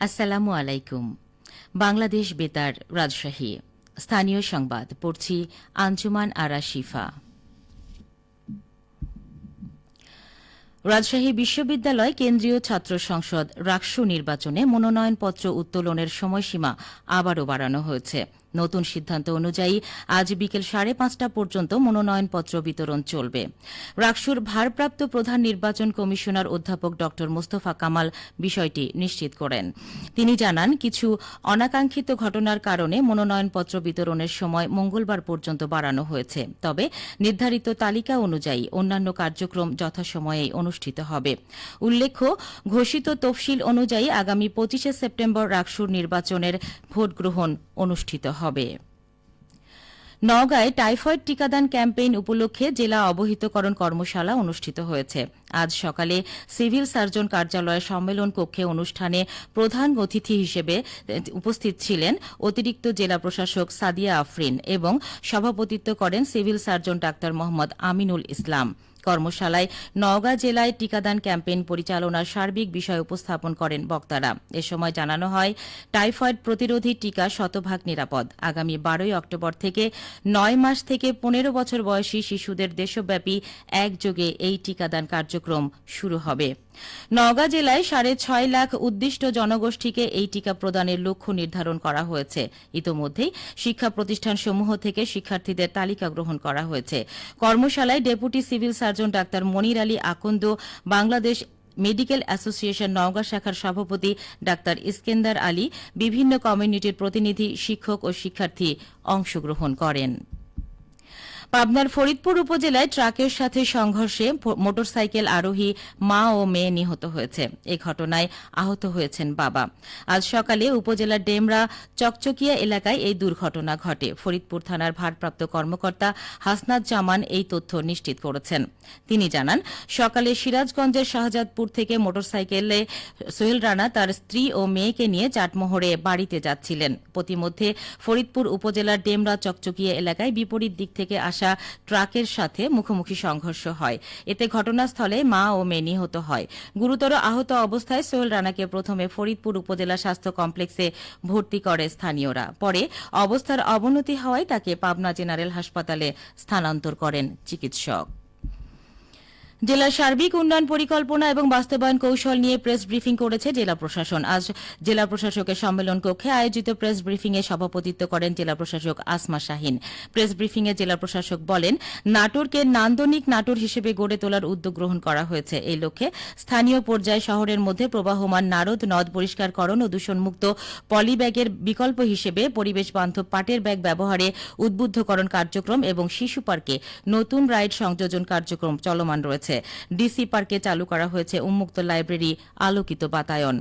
আসসালামু আলাইকুম। বাংলাদেশ বেতার রাজশাহী। স্থানীয় সংবাদ, পড়ছি আঞ্জুমান আরা শিফা। রাজশাহী বিশ্ববিদ্যালয় কেন্দ্রীয় ছাত্র সংসদ রাকসু নির্বাচনে মনোনয়নপত্র উত্তোলনের সময়সীমা আবারও বাড়ানো হয়েছে। নতুন সিদ্ধান্ত অনুযায়ী আজ বিকেল সাড়ে পাঁচটা পর্যন্ত মনোনয়নপত্র বিতরণ চলবে। রাকসুর ভারপ্রাপ্ত প্রধান নির্বাচন কমিশনার অধ্যাপক ড মোস্তফা কামাল বিষয়টি নিশ্চিত করেন। তিনি জানান, কিছু অনাকাঙ্ক্ষিত ঘটনার কারণে মনোনয়নপত্র বিতরণের সময় মঙ্গলবার পর্যন্ত বাড়ানো হয়েছে। তবে নির্ধারিত তালিকা অনুযায়ী অন্যান্য কার্যক্রম যথাসময়েই অনুষ্ঠিত হবে। উল্লেখ্য, ঘোষিত তফসিল অনুযায়ী আগামী পঁচিশে সেপ্টেম্বর রাকসুর নির্বাচনের ভোট গ্রহণ অনুষ্ঠিত হবে। নওগাঁয় টাইফয়েড টিকাদান ক্যাম্পেইন উপলক্ষে জেলা অবহিতকরণ কর্মশালা অনুষ্ঠিত হয়েছে। আজ সকালে সিভিল সার্জন কার্যালয়ের সম্মেলন কক্ষে অনুষ্ঠানে প্রধান অতিথি হিসেবে উপস্থিত ছিলেন অতিরিক্ত জেলা প্রশাসক সাদিয়া আফরিন এবং সভাপতিত্ব করেন civil surgeon doctor Mohammad Aminul Islam. কর্মশালায় নওগাঁ জেলায় টিকাদান ক্যাম্পেইন পরিচালনার সার্বিক বিষয় উপস্থাপন করেন বক্তারা। এ সময় জানানো হয়, টাইফয়েড প্রতিরোধী টিকা শতভাগ নিরাপদ। আগামী বারোই অক্টোবর থেকে নয় মাস থেকে পনেরো বছর বয়সী শিশুদের দেশব্যাপী একযোগে এই টিকাদান কার্যক্রম শুরু হবে। নওগাঁ জেলায় সাড়ে ছয় লাখ উদ্দিষ্ট জনগোষ্ঠীকে এই টিকা প্রদানের লক্ষ্য নির্ধারণ করা হয়েছে। ইতোমধ্যেই শিক্ষা প্রতিষ্ঠানসমূহ থেকে শিক্ষার্থীদের তালিকা গ্রহণ করা হয়েছে। কর্মশালায় deputy civil surgeon doctor Monir Ali Akand, Bangladesh medical association Naogaon শাখার সভাপতি ডাক্তার ইস্কেন্দার আলী, বিভিন্ন কমিউনিটির প্রতিনিধি, শিক্ষক ও শিক্ষার্থী অংশগ্রহণ করেন। পাবনার ফরিদপুর উপজেলায় ট্রাকের সাথে সংঘর্ষে মোটরসাইকেল আরোহী মা ও মেয়ে নিহত হয়েছে। এ ঘটনায় আহত হয়েছেন বাবা। আজ সকালে উপজেলার ডেমরা চকচকিয়া এলাকায় এই দুর্ঘটনা ঘটে। ফরিদপুর থানার ভারপ্রাপ্ত কর্মকর্তা হাসনাত জামান এই তথ্য নিশ্চিত করেছেন। তিনি জানান, সকালে সিরাজগঞ্জের শাহজাদপুর থেকে মোটরসাইকেলে সোহেল রানা তার স্ত্রী ও মেয়েকে নিয়ে চাটমোহরে বাড়িতে যাচ্ছিলেন। প্রতিমধ্যে ফরিদপুর উপজেলার ডেমরা চকচকিয়া এলাকায় বিপরীত দিক থেকে আসা আসা ট্রাকের সাথে মুখোমুখি সংঘর্ষ হয়। এতে ঘটনাস্থলে মা ও মেয়ে নিহত হয়। গুরুতর আহত অবস্থায় সোহেল রানাকে প্রথমে ফরিদপুর উপজেলা স্বাস্থ্য কমপ্লেক্সে ভর্তি করে স্থানীয়রা। পরে অবস্থার অবনতি হওয়ায় তাকে পাবনা জেনারেল হাসপাতালে স্থানান্তর করেন চিকিৎসক। জেলার সার্বিক উন্নয়ন পরিকল্পনা এবং বাস্তবায়ন কৌশল নিয়ে প্রেস ব্রিফিং করেছে জেলা প্রশাসন। আজ জেলা প্রশাসকের সম্মেলন কক্ষে আয়োজিত প্রেস ব্রিফিংয়ে সভাপতিত্ব করেন জেলা প্রশাসক আসমা শাহিন। প্রেস ব্রিফিংয়ে জেলা প্রশাসক বলেন, নাটোরকে নান্দনিক নাটোর হিসেবে গড়ে তোলার উদ্যোগ গ্রহণ করা হয়েছে। এই লক্ষ্যে স্থানীয় পর্যায়ে শহরের মধ্যে প্রবাহমান নারদ, নদ পরিষ্কারকরণ ও দূষণমুক্ত পলিব্যাগের বিকল্প হিসেবে পরিবেশ বান্ধব পাটের ব্যাগ ব্যবহারে উদ্বুদ্ধকরণ কার্যক্রম এবং শিশু পার্কে নতুন রাইড সংযোজন কার্যক্রম চলমান রয়েছে। ডিসি পার্কে চালু করা হয়েছে উন্মুক্ত লাইব্রেরি, আলোকিত বাতায়ন।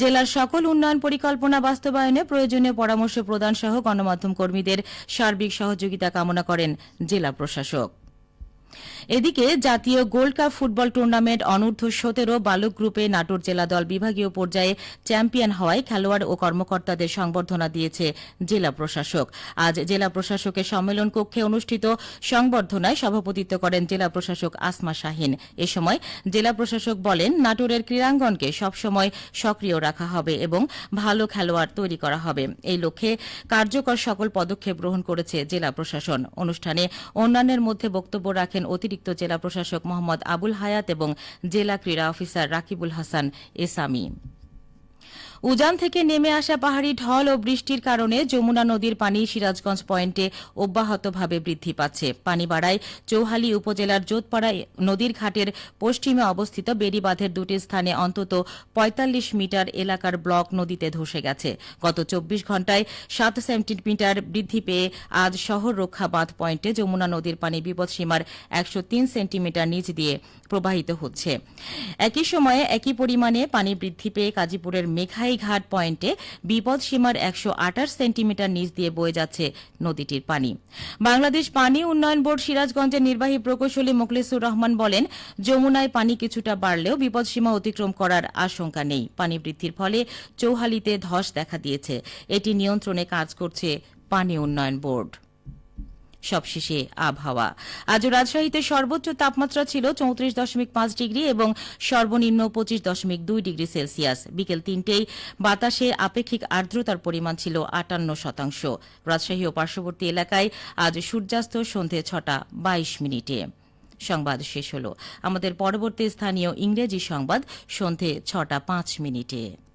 জেলার সকল উন্নয়ন পরিকল্পনা বাস্তবায়নে প্রয়োজনীয় পরামর্শ প্রদান সহ গণমাধ্যম কর্মীদের সার্বিক সহযোগিতা কামনা করেন জেলা প্রশাসক। এদিকে জাতীয় গোল্ড কাপ ফুটবল টুর্নামেন্ট অনূর্ধ্ব সতেরো বালক গ্রুপে নাটোর জেলা দল বিভাগীয় পর্যায়ে চ্যাম্পিয়ন হওয়ায় খেলোয়াড় ও কর্মকর্তাদের সংবর্ধনা দিয়েছে জেলা প্রশাসক। আজ জেলা প্রশাসকের সম্মেলন কক্ষে অনুষ্ঠিত সংবর্ধনায় সভাপতিত্ব করেন জেলা প্রশাসক আসমা শাহিন। এ সময় জেলা প্রশাসক বলেন, নাটোরের ক্রীড়াঙ্গনকে সবসময় সক্রিয় রাখা হবে এবং ভালো খেলোয়াড় তৈরি করা হবে। এই লক্ষ্যে কার্যকর সকল পদক্ষেপ গ্রহণ করেছে জেলা প্রশাসন। অনুষ্ঠানে অন্যান্যের মধ্যে বক্তব্য রাখেন অতিরিক্ত জেলা প্রশাসক মোহাম্মদ আবুল হায়াত এবং জেলা ক্রীড়া অফিসার রাকিবুল হাসান এসামি। উজান থেকে নেমে আসা পাহাড়ি ঢল ও বৃষ্টির কারণে যমুনা নদীর পানি সিরাজগঞ্জ পয়েন্টে অব্যাহতভাবে বৃদ্ধি পাচ্ছে। পানি বাড়ায় চৌহালি উপজেলার জোতপাড়া নদীর ঘাটের পশ্চিমে অবস্থিত বেড়িবাঁধের দুটি স্থানে অন্তত ৪৫ মিটার এলাকার ব্লক নদীতে ধসে গেছে। গত চব্বিশ ঘণ্টায় সাত সেন্টিমিটার বৃদ্ধি পেয়ে আজ শহর রক্ষা বাঁধ পয়েন্টে যমুনা নদীর পানি বিপদসীমার একশো তিন সেন্টিমিটার নিচ দিয়ে প্রবাহিত হচ্ছে। একই সময়ে একই পরিমাণে পানি বৃদ্ধি পেয়ে কাজীপুরের মেঘাই ঘাট পয়েন্টে বিপদ সীমার একশো আঠাশ সেন্টিমিটার নিচ দিয়ে বয়ে যাচ্ছে নদীটির পানি। বাংলাদেশ পানি উন্নয়ন বোর্ড সিরাজগঞ্জের নির্বাহী প্রকৌশলী মোখলেসুর রহমান বলেন, যমুনায় পানি কিছুটা বাড়লেও বিপদসীমা অতিক্রম করার আশঙ্কা নেই। পানি বৃদ্ধির ফলে চৌহালিতে ধস দেখা দিয়েছে। এটি নিয়ন্ত্রণে কাজ করছে পানি উন্নয়ন বোর্ড। সবশেষে আবহাওয়া। আজ রাজশাহীতে সর্বোচ্চ তাপমাত্রা ছিল চৌত্রিশ দশমিক পাঁচ ডিগ্রি এবং সর্বনিম্ন পঁচিশ দশমিক দুই ডিগ্রি সেলসিয়াস। বিকেল তিনটেই বাতাসে আপেক্ষিক আর্দ্রতার পরিমাণ ছিল আটান্ন শতাংশ। রাজশাহী ও পার্শ্ববর্তী এলাকায় আজ সূর্যাস্ত সন্ধে ছটা বাইশ মিনিটে। সংবাদ শেষ হল। আমাদের পরবর্তী স্থানীয় ইংরেজি সংবাদ সন্ধে ছটা পাঁচ মিনিটে।